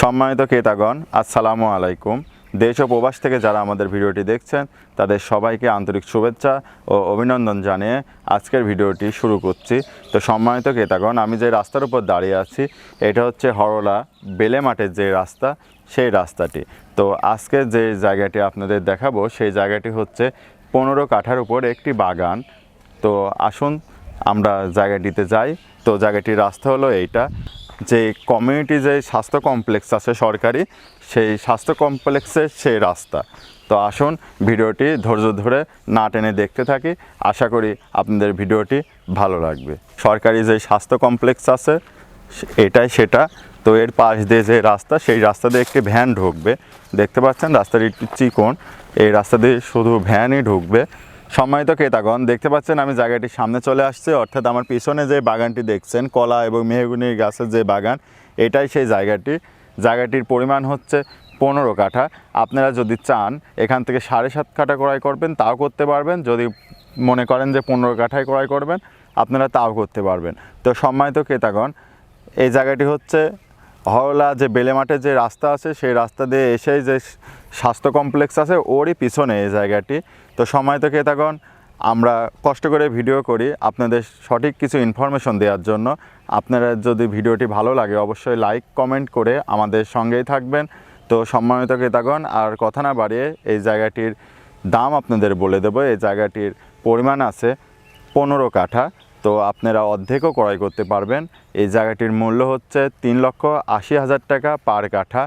সম্মানিত ক্রেতাগণ, আসসালামু আলাইকুম। দেশ ও প্রবাস থেকে যারা আমাদের ভিডিওটি দেখছেন, তাদের সবাইকে আন্তরিক শুভেচ্ছা ও অভিনন্দন জানিয়ে আজকের ভিডিওটি শুরু করছি। তো সম্মানিত ক্রেতাগণ, আমি যে রাস্তার উপর দাঁড়িয়ে আছি, এটা হচ্ছে হরলা বেলে মাঠের যে রাস্তা, সেই রাস্তাটি। তো আজকে যে জায়গাটি আপনাদের দেখাবো, সেই জায়গাটি হচ্ছে পনেরো কাঠার উপর একটি বাগান। তো আসুন, আমরা জায়গাটিতে যাই। তো জায়গাটির রাস্তা হলো এইটা। যে কমিউনিটি যে স্বাস্থ্য কমপ্লেক্স আছে সরকারি, সেই স্বাস্থ্য কমপ্লেক্সের সেই রাস্তা। তো আসুন ভিডিওটি ধৈর্য ধরে না টেনে দেখতে থাকি। আশা করি আপনাদের ভিডিওটি ভালো লাগবে। সরকারি যে স্বাস্থ্য কমপ্লেক্স আছে এটাই সেটা। তো এর পাশ দিয়ে যে রাস্তা, সেই রাস্তা দিয়ে একটি ভ্যান ঢুকবে। দেখতে পাচ্ছেন রাস্তাটি একটু চিকন এই রাস্তা দিয়ে শুধু ভ্যানই ঢুকবে। সম্মানিত ক্রেতাগণ, দেখতে পাচ্ছেন আমি জায়গাটির সামনে চলে আসছি। অর্থাৎ আমার পিছনে যে বাগানটি দেখছেন, কলা এবং মেহগুনির গাছের যে বাগান, এটাই সেই জায়গাটি। জায়গাটির পরিমাণ হচ্ছে পনেরো কাঠা। আপনারা যদি চান, এখান থেকে সাড়ে সাত কাঠা ক্রয় করবেন, তাও করতে পারবেন। যদি মনে করেন যে পনেরো কাঠায় ক্রয় করবেন, আপনারা তাও করতে পারবেন। তো সম্মানিত ক্রেতাগণ, এই জায়গাটি হচ্ছে হরলা যে বেলে মাঠের যে রাস্তা আছে, সেই রাস্তা দিয়ে এসেই যে স্বাস্থ্য কমপ্লেক্স আছে, ওরই পিছনে এই জায়গাটি। তো সময় তো ক্রেতাগণ, আমরা কষ্ট করে ভিডিও করি আপনাদের সঠিক কিছু ইনফরমেশন দেওয়ার জন্য। আপনারা যদি ভিডিওটি ভালো লাগে, অবশ্যই লাইক কমেন্ট করে আমাদের সঙ্গেই থাকবেন। তো সম্মানিত ক্রেতাগণ, আর কথা না বাড়িয়ে এই জায়গাটির দাম আপনাদের বলে দেবো। এই জায়গাটির পরিমাণ আছে পনেরো কাঠা। তো আপনারা অর্ধেকও ক্রয় করতে পারবেন। এই জায়গাটির মূল্য হচ্ছে তিন লক্ষ আশি হাজার টাকা পার কাঠা।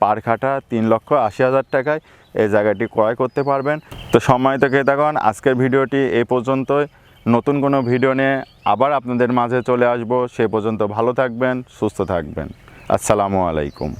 পার কাঠা তিন লক্ষ আশি হাজার টাকায় এই জায়গাটি ক্রয় করতে পারবেন। তো সম্মানিত ক্রেতাগণ, আজকের ভিডিওটি এই পর্যন্তই। নতুন কোনো ভিডিও নিয়ে আবার আপনাদের মাঝে চলে আসব। সে পর্যন্ত ভালো থাকবেন, সুস্থ থাকবেন। আসসালামু আলাইকুম।